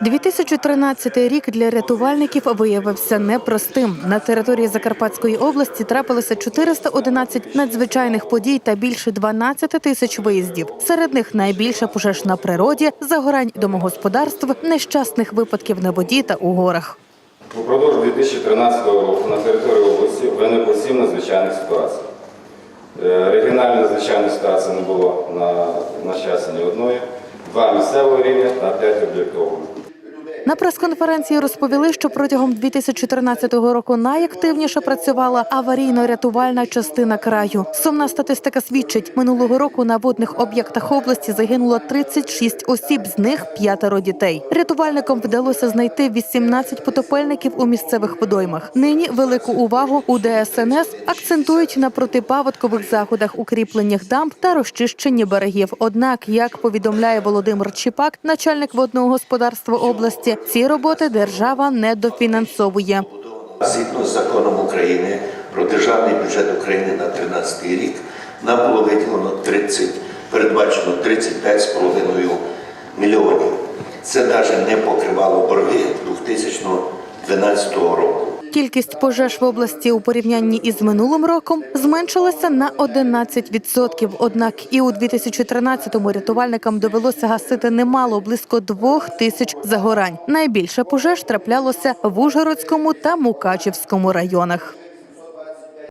2013 рік для рятувальників виявився непростим. На території Закарпатської області трапилося 411 надзвичайних подій та більше 12 тисяч виїздів. Серед них найбільше пожеж на природі, загорань домогосподарств, нещасних випадків на воді та у горах. Упродовж 2013 року на території області виникло сім надзвичайних ситуацій. Е, Регіональної надзвичайної ситуації не було на, на щастя ні одної, два місцевого рівня та п'ять об'єктових. На прес-конференції розповіли, що протягом 2014 року найактивніше працювала аварійно-рятувальна частина краю. Сумна статистика свідчить, минулого року на водних об'єктах області загинуло 36 осіб, з них п'ятеро дітей. Рятувальникам вдалося знайти 18 потопельників у місцевих водоймах. Нині велику увагу у ДСНС акцентують на протипаводкових заходах, укріпленнях дамб та розчищенні берегів. Однак, як повідомляє Володимир Чіпак, начальник водного господарства області, ці роботи держава не дофінансовує. Згідно з законом України про державний бюджет України на 2013 рік нам було виділено 30, передбачено 35,5 мільйонів. Це навіть не покривало борги 2012 року. Кількість пожеж в області у порівнянні із минулим роком зменшилася на 11%. Однак і у 2013-му рятувальникам довелося гасити немало близько двох тисяч загорань. Найбільше пожеж траплялося в Ужгородському та Мукачівському районах.